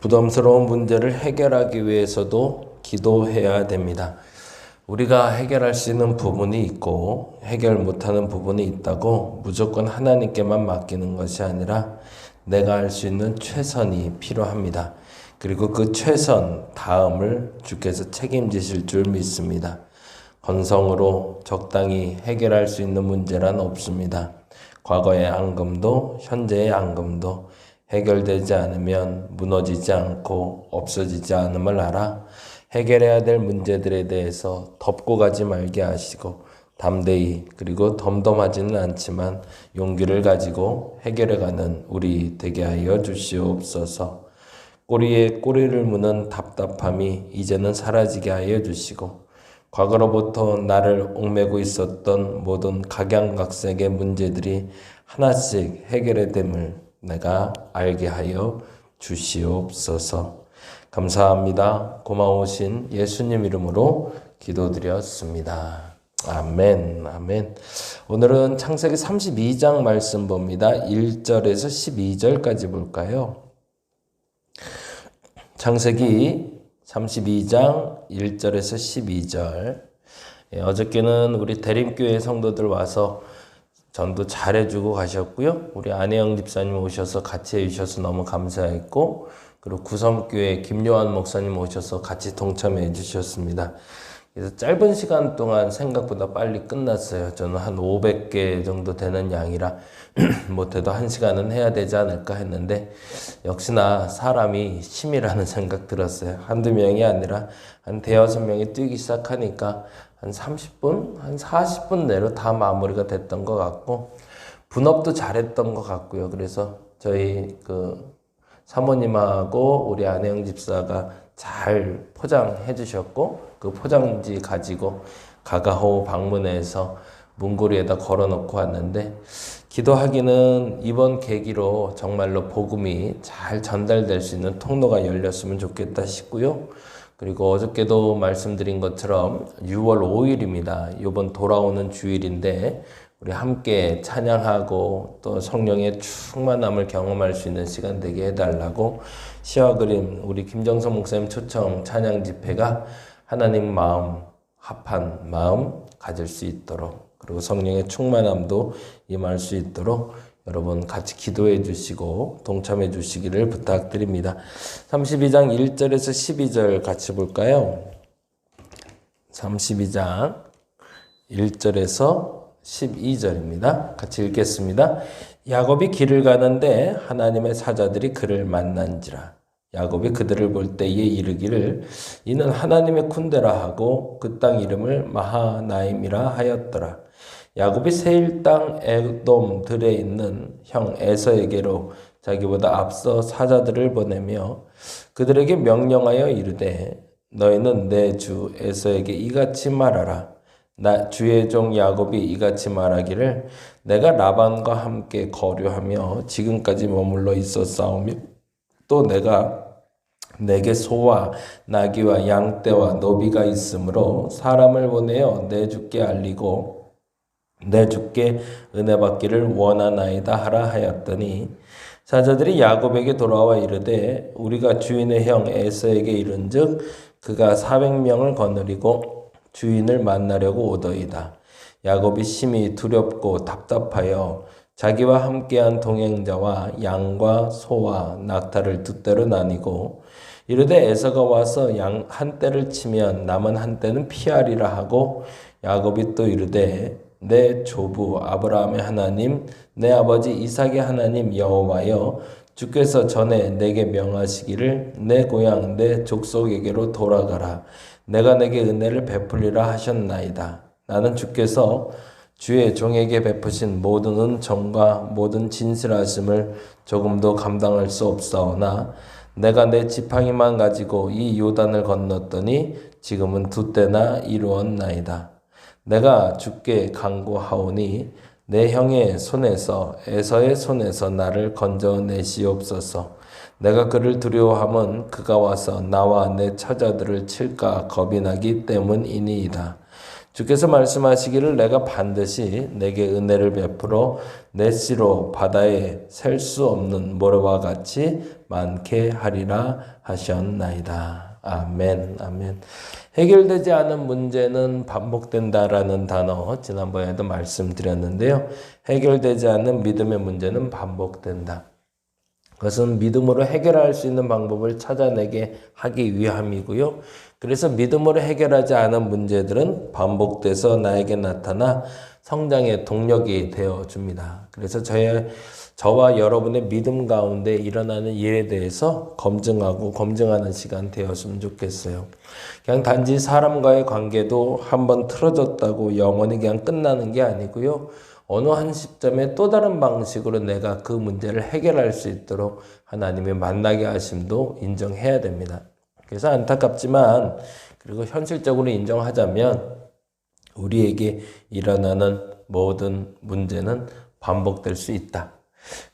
부담스러운 문제를 해결하기 위해서도 기도해야 됩니다. 우리가 해결할 수 있는 부분이 있고 해결 못하는 부분이 있다고 무조건 하나님께만 맡기는 것이 아니라 내가 할 수 있는 최선이 필요합니다. 그리고 그 최선 다음을 주께서 책임지실 줄 믿습니다. 건성으로 적당히 해결할 수 있는 문제란 없습니다. 과거의 앙금도 현재의 앙금도 해결되지 않으면 무너지지 않고 없어지지 않음을 알아 해결해야 될 문제들에 대해서 덮고 가지 말게 하시고 담대히 그리고 덤덤하지는 않지만 용기를 가지고 해결해가는 우리 되게 하여 주시옵소서. 꼬리에 꼬리를 무는 답답함이 이제는 사라지게 하여 주시고 과거로부터 나를 옥매고 있었던 모든 각양각색의 문제들이 하나씩 해결의 됨을 내가 알게 하여 주시옵소서. 감사합니다. 고마우신 예수님 이름으로 기도드렸습니다. 아멘, 아멘. 오늘은 창세기 32장 말씀 봅니다. 1절에서 12절까지 볼까요? 창세기 32장 1절에서 12절. 예, 어저께는 우리 대림교회 성도들 와서 전도 잘해주고 가셨고요. 우리 안혜영 집사님 오셔서 같이 해주셔서 너무 감사했고, 그리고 구성교회 김요한 목사님 오셔서 같이 동참해 주셨습니다. 그래서 짧은 시간 동안 생각보다 빨리 끝났어요. 저는 한 500개 정도 되는 양이라 못해도 한 시간은 해야 되지 않을까 했는데 역시나 사람이 심이라는 생각 들었어요. 한두 명이 아니라 한 대여섯 명이 뛰기 시작하니까 한 30분, 한 40분 내로 다 마무리가 됐던 것 같고 분업도 잘했던 것 같고요. 그래서 저희 그 사모님하고 우리 안혜영 집사가 잘 포장해 주셨고 그 포장지 가지고 가가호 방문해서 문고리에다 걸어 놓고 왔는데 기도하기는 이번 계기로 정말로 복음이 잘 전달될 수 있는 통로가 열렸으면 좋겠다 싶고요. 그리고 어저께도 말씀드린 것처럼 6월 5일입니다. 이번 돌아오는 주일인데 우리 함께 찬양하고 또 성령의 충만함을 경험할 수 있는 시간 되게 해달라고 시와 그림 우리 김정선 목사님 초청 찬양 집회가 하나님 마음 합한 마음 가질 수 있도록 그리고 성령의 충만함도 임할 수 있도록 여러분 같이 기도해 주시고 동참해 주시기를 부탁드립니다. 32장 1절에서 12절 같이 볼까요? 32장 1절에서 12절입니다. 같이 읽겠습니다. 야곱이 길을 가는데 하나님의 사자들이 그를 만난지라. 야곱이 그들을 볼 때에 이르기를 이는 하나님의 군대라 하고 그 땅 이름을 마하나임이라 하였더라. 야곱이 세일 땅 에돔 들에 있는 형 에서에게로 자기보다 앞서 사자들을 보내며 그들에게 명령하여 이르되 너희는 내 주 에서에게 이같이 말하라. 나 주의 종 야곱이 이같이 말하기를 내가 라반과 함께 거류하며 지금까지 머물러 있었사오며 또 내가 내게 소와 나귀와 양떼와 노비가 있으므로 사람을 보내어 내 주께 알리고 내 주께 은혜 받기를 원하나이다 하라 하였더니 사자들이 야곱에게 돌아와 이르되 우리가 주인의 형 에서에게 이른즉 그가 400명을 거느리고 주인을 만나려고 오더이다. 야곱이 심히 두렵고 답답하여 자기와 함께한 동행자와 양과 소와 낙타를 두 떼로 나뉘고 이르되 에서가 와서 양 한 떼를 치면 남은 한 떼는 피하리라 하고 야곱이 또 이르되 내 조부 아브라함의 하나님 내 아버지 이삭의 하나님 여호와여 주께서 전에 내게 명하시기를 내 고향 내 족속에게로 돌아가라. 내가 내게 은혜를 베풀리라 하셨나이다. 나는 주께서 주의 종에게 베푸신 모든 은정과 모든 진실하심을 조금도 감당할 수 없사오나 내가 내 지팡이만 가지고 이 요단을 건넜더니 지금은 두 때나 이루었나이다. 내가 주께 강구하오니 내 형의 손에서 에서의 손에서 나를 건져내시옵소서. 내가 그를 두려워함은 그가 와서 나와 내 처자들을 칠까 겁이 나기 때문이니이다. 주께서 말씀하시기를 내가 반드시 내게 은혜를 베풀어 내 씨로 바다에 셀 수 없는 모래와 같이 많게 하리라 하셨나이다. 아멘, 아멘. 해결되지 않은 문제는 반복된다라는 단어 지난번에도 말씀드렸는데요. 해결되지 않은 믿음의 문제는 반복된다. 그것은 믿음으로 해결할 수 있는 방법을 찾아내게 하기 위함이고요. 그래서 믿음으로 해결하지 않은 문제들은 반복돼서 나에게 나타나 성장의 동력이 되어 줍니다. 그래서 저의 저와 여러분의 믿음 가운데 일어나는 일에 대해서 검증하고 검증하는 시간 되었으면 좋겠어요. 그냥 단지 사람과의 관계도 한번 틀어졌다고 영원히 그냥 끝나는 게 아니고요. 어느 한 시점에 또 다른 방식으로 내가 그 문제를 해결할 수 있도록 하나님의 만나게 하심도 인정해야 됩니다. 그래서 안타깝지만 그리고 현실적으로 인정하자면 우리에게 일어나는 모든 문제는 반복될 수 있다.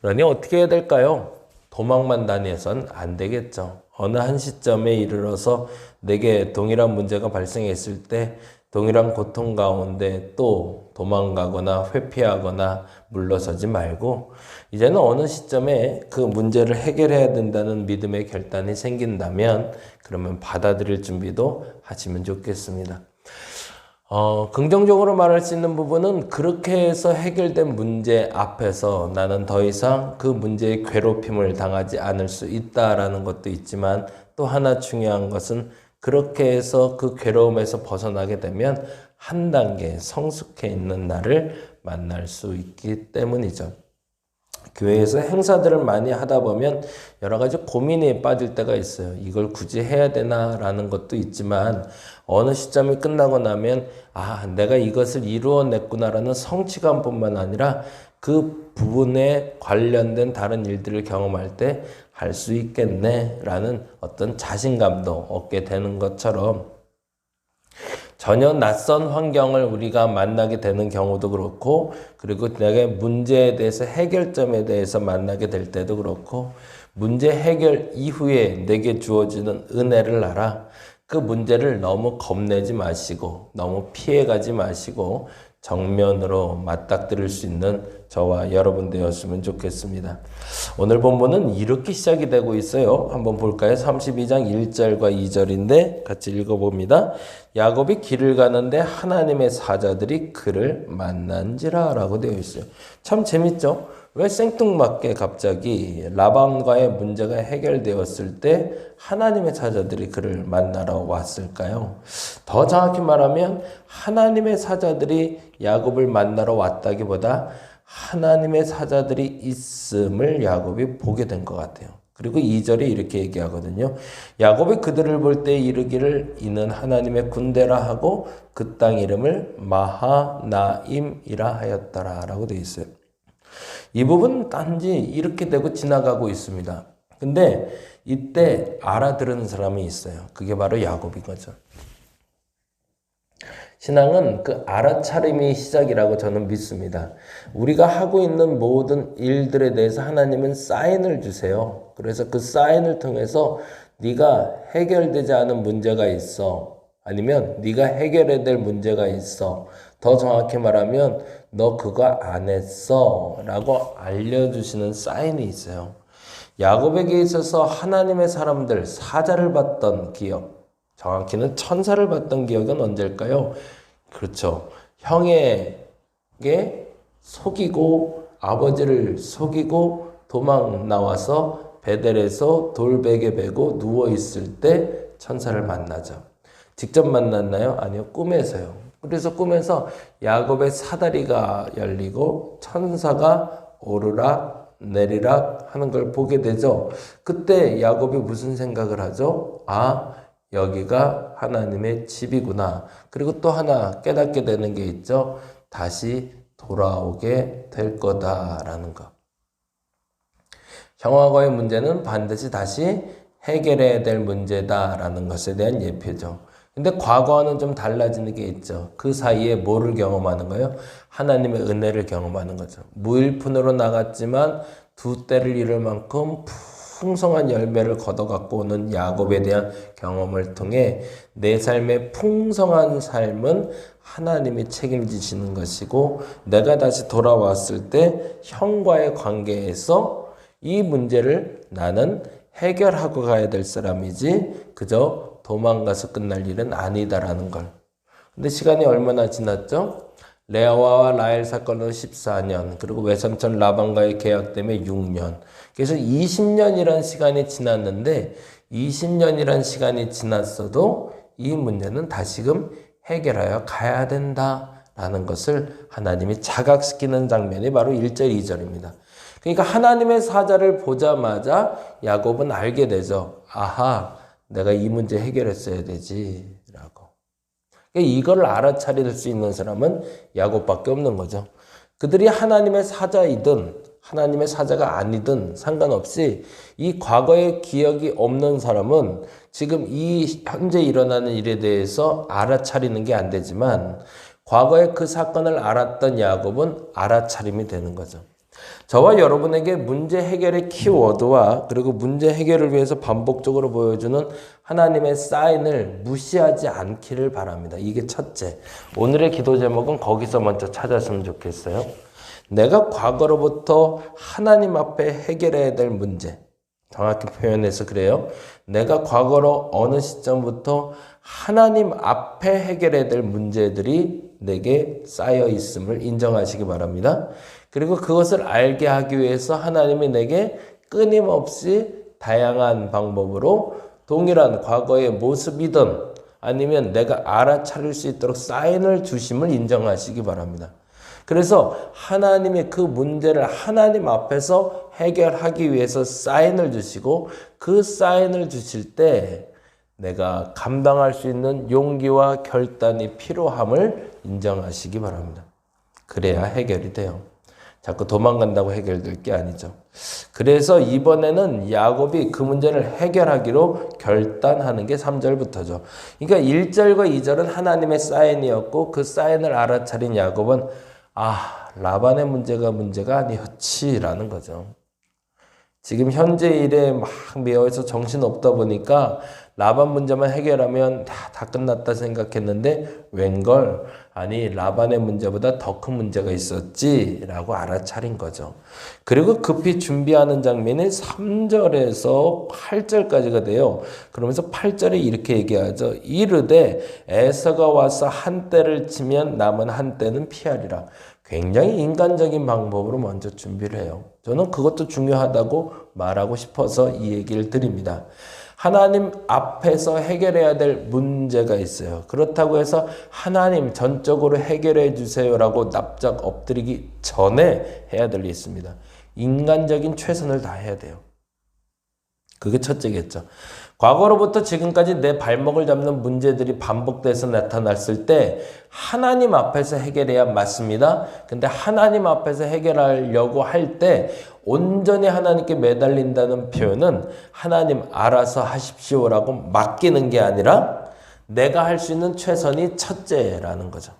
그러니 어떻게 해야 될까요? 도망만 다녀선 안 되겠죠. 어느 한 시점에 이르러서 내게 동일한 문제가 발생했을 때 동일한 고통 가운데 또 도망가거나 회피하거나 물러서지 말고 이제는 어느 시점에 그 문제를 해결해야 된다는 믿음의 결단이 생긴다면 그러면 받아들일 준비도 하시면 좋겠습니다. 어, 긍정적으로 말할 수 있는 부분은 그렇게 해서 해결된 문제 앞에서 나는 더 이상 그 문제의 괴롭힘을 당하지 않을 수 있다라는 것도 있지만 또 하나 중요한 것은 그렇게 해서 그 괴로움에서 벗어나게 되면 한 단계 성숙해 있는 나를 만날 수 있기 때문이죠. 교회에서 행사들을 많이 하다 보면 여러 가지 고민에 빠질 때가 있어요. 이걸 굳이 해야 되나라는 것도 있지만 어느 시점이 끝나고 나면 아, 내가 이것을 이루어냈구나라는 성취감뿐만 아니라 그 부분에 관련된 다른 일들을 경험할 때 할 수 있겠네라는 어떤 자신감도 얻게 되는 것처럼 전혀 낯선 환경을 우리가 만나게 되는 경우도 그렇고 그리고 내가 문제에 대해서 해결점에 대해서 만나게 될 때도 그렇고 문제 해결 이후에 내게 주어지는 은혜를 알아 그 문제를 너무 겁내지 마시고 너무 피해가지 마시고 정면으로 맞닥뜨릴 수 있는 저와 여러분 되었으면 좋겠습니다. 오늘 본문은 이렇게 시작이 되고 있어요. 한번 볼까요? 32장 1절과 2절인데 같이 읽어봅니다. 야곱이 길을 가는데 하나님의 사자들이 그를 만난지라 라고 되어 있어요. 참 재밌죠? 왜 생뚱맞게 갑자기 라반과의 문제가 해결되었을 때 하나님의 사자들이 그를 만나러 왔을까요? 더 정확히 말하면 하나님의 사자들이 야곱을 만나러 왔다기보다 하나님의 사자들이 있음을 야곱이 보게 된 것 같아요. 그리고 2절에 이렇게 얘기하거든요. 야곱이 그들을 볼 때 이르기를 이는 하나님의 군대라 하고 그 땅 이름을 마하나임이라 하였더라 라고 되어 있어요. 이 부분 단지 이렇게 되고 지나가고 있습니다. 근데 이때 알아들은 사람이 있어요. 그게 바로 야곱인 거죠. 신앙은 그 알아차림이 시작이라고 저는 믿습니다. 우리가 하고 있는 모든 일들에 대해서 하나님은 사인을 주세요. 그래서 그 사인을 통해서 네가 해결되지 않은 문제가 있어. 아니면 네가 해결해야 될 문제가 있어. 더 정확히 말하면 너 그거 안 했어. 라고 알려주시는 사인이 있어요. 야곱에게 있어서 하나님의 사람들 사자를 봤던 기억. 정확히는 천사를 봤던 기억은 언제일까요? 그렇죠. 형에게 속이고 아버지를 속이고 도망 나와서 베델에서 돌베개 베고 누워 있을 때 천사를 만나죠. 직접 만났나요? 아니요, 꿈에서요. 그래서 꿈에서 야곱의 사다리가 열리고 천사가 오르락 내리락 하는 걸 보게 되죠. 그때 야곱이 무슨 생각을 하죠? 아, 여기가 하나님의 집이구나. 그리고 또 하나 깨닫게 되는 게 있죠. 다시 돌아오게 될 거다라는 것. 형하고의 문제는 반드시 다시 해결해야 될 문제다라는 것에 대한 예표죠. 근데 과거와는 좀 달라지는 게 있죠. 그 사이에 뭐를 경험하는 거예요? 하나님의 은혜를 경험하는 거죠. 무일푼으로 나갔지만 두 때를 잃을 만큼 풍성한 열매를 걷어 갖고 오는 야곱에 대한 경험을 통해 내 삶의 풍성한 삶은 하나님이 책임지시는 것이고 내가 다시 돌아왔을 때 형과의 관계에서 이 문제를 나는 해결하고 가야 될 사람이지 그저 도망가서 끝날 일은 아니다라는 걸. 근데 시간이 얼마나 지났죠? 레아와 라헬 사건으로 14년, 그리고 외삼촌 라반과의 계약 때문에 6년. 그래서 20년이란 시간이 지났는데 20년이란 시간이 지났어도 이 문제는 다시금 해결하여 가야 된다라는 것을 하나님이 자각시키는 장면이 바로 1절, 2절입니다. 그러니까 하나님의 사자를 보자마자 야곱은 알게 되죠. 아하, 내가 이 문제 해결했어야 되지라고. 그러니까 이걸 알아차릴 수 있는 사람은 야곱밖에 없는 거죠. 그들이 하나님의 사자이든 하나님의 사자가 아니든 상관없이 이 과거의 기억이 없는 사람은 지금 이 현재 일어나는 일에 대해서 알아차리는 게 안 되지만 과거에 그 사건을 알았던 야곱은 알아차림이 되는 거죠. 저와 여러분에게 문제 해결의 키워드와 그리고 문제 해결을 위해서 반복적으로 보여주는 하나님의 사인을 무시하지 않기를 바랍니다. 이게 첫째. 오늘의 기도 제목은 거기서 먼저 찾았으면 좋겠어요. 내가 과거로부터 하나님 앞에 해결해야 될 문제. 정확히 표현해서 그래요. 내가 과거로 어느 시점부터 하나님 앞에 해결해야 될 문제들이 내게 쌓여 있음을 인정하시기 바랍니다. 그리고 그것을 알게 하기 위해서 하나님이 내게 끊임없이 다양한 방법으로 동일한 과거의 모습이든 아니면 내가 알아차릴 수 있도록 사인을 주심을 인정하시기 바랍니다. 그래서 하나님의 그 문제를 하나님 앞에서 해결하기 위해서 사인을 주시고 그 사인을 주실 때 내가 감당할 수 있는 용기와 결단이 필요함을 인정하시기 바랍니다. 그래야 해결이 돼요. 자꾸 도망간다고 해결될 게 아니죠. 그래서 이번에는 야곱이 그 문제를 해결하기로 결단하는 게 3절부터죠. 그러니까 1절과 2절은 하나님의 사인이었고 그 사인을 알아차린 야곱은 아, 라반의 문제가 문제가 아니었지라는 거죠. 지금 현재 일에 막 매여서 정신 없다 보니까 라반 문제만 해결하면 다, 다 끝났다 생각했는데 웬걸 아니 라반의 문제보다 더 큰 문제가 있었지라고 알아차린 거죠. 그리고 급히 준비하는 장면이 3절에서 8절까지가 돼요. 그러면서 8절에 이렇게 얘기하죠. 이르되 에서가 와서 한 때를 치면 남은 한 때는 피하리라. 굉장히 인간적인 방법으로 먼저 준비를 해요. 저는 그것도 중요하다고 말하고 싶어서 이 얘기를 드립니다. 하나님 앞에서 해결해야 될 문제가 있어요. 그렇다고 해서 하나님 전적으로 해결해 주세요라고 납작 엎드리기 전에 해야 될 일 있습니다. 인간적인 최선을 다해야 돼요. 그게 첫째겠죠. 과거로부터 지금까지 내 발목을 잡는 문제들이 반복돼서 나타났을 때 하나님 앞에서 해결해야 맞습니다. 근데 하나님 앞에서 해결하려고 할 때 온전히 하나님께 매달린다는 표현은 하나님 알아서 하십시오라고 맡기는 게 아니라 내가 할 수 있는 최선이 첫째라는 거죠.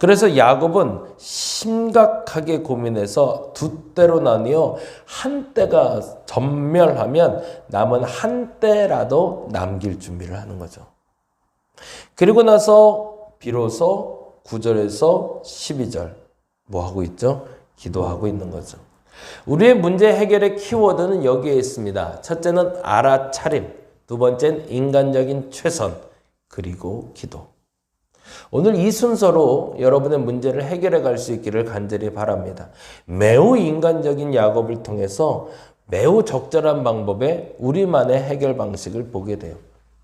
그래서 야곱은 심각하게 고민해서 두 때로 나뉘어 한 때가 전멸하면 남은 한 때라도 남길 준비를 하는 거죠. 그리고 나서 비로소 9절에서 12절 뭐 하고 있죠? 기도하고 있는 거죠. 우리의 문제 해결의 키워드는 여기에 있습니다. 첫째는 알아차림, 두 번째는 인간적인 최선, 그리고 기도. 오늘 이 순서로 여러분의 문제를 해결해 갈 수 있기를 간절히 바랍니다. 매우 인간적인 야곱을 통해서 매우 적절한 방법의 우리만의 해결 방식을 보게 돼요.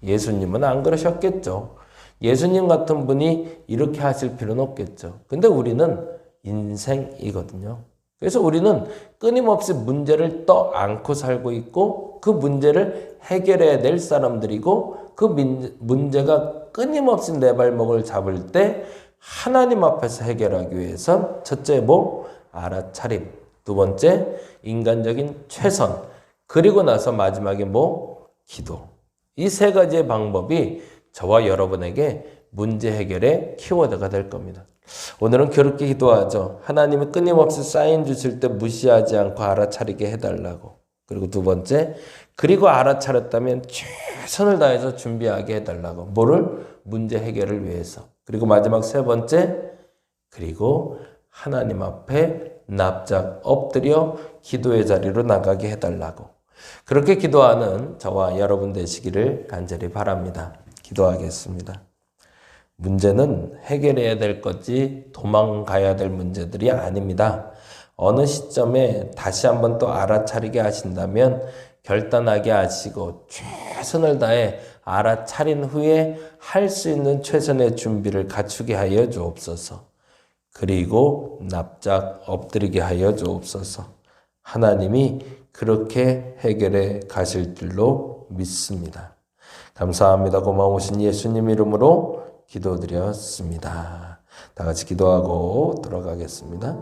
예수님은 안 그러셨겠죠. 예수님 같은 분이 이렇게 하실 필요는 없겠죠. 근데 우리는 인생이거든요. 그래서 우리는 끊임없이 문제를 떠 안고 살고 있고 그 문제를 해결해야 될 사람들이고 그 문제가 끊임없이 내 발목을 잡을 때 하나님 앞에서 해결하기 위해선 첫째 뭐 알아차림, 두 번째 인간적인 최선, 그리고 나서 마지막에 뭐 기도. 이 세 가지의 방법이 저와 여러분에게 문제 해결의 키워드가 될 겁니다. 오늘은 그렇게 기도하죠. 하나님이 끊임없이 사인 주실 때 무시하지 않고 알아차리게 해달라고. 그리고 두 번째, 그리고 알아차렸다면 최선을 다해서 준비하게 해달라고. 뭐를? 문제 해결을 위해서. 그리고 마지막 세 번째, 그리고 하나님 앞에 납작 엎드려 기도의 자리로 나가게 해달라고. 그렇게 기도하는 저와 여러분 되시기를 간절히 바랍니다. 기도하겠습니다. 문제는 해결해야 될 거지 도망가야 될 문제들이 아닙니다. 어느 시점에 다시 한번 또 알아차리게 하신다면 결단하게 하시고 최선을 다해 알아차린 후에 할 수 있는 최선의 준비를 갖추게 하여 주옵소서. 그리고 납작 엎드리게 하여 주옵소서. 하나님이 그렇게 해결해 가실 줄로 믿습니다. 감사합니다. 고마우신 예수님 이름으로 기도드렸습니다. 다 같이 기도하고 돌아가겠습니다.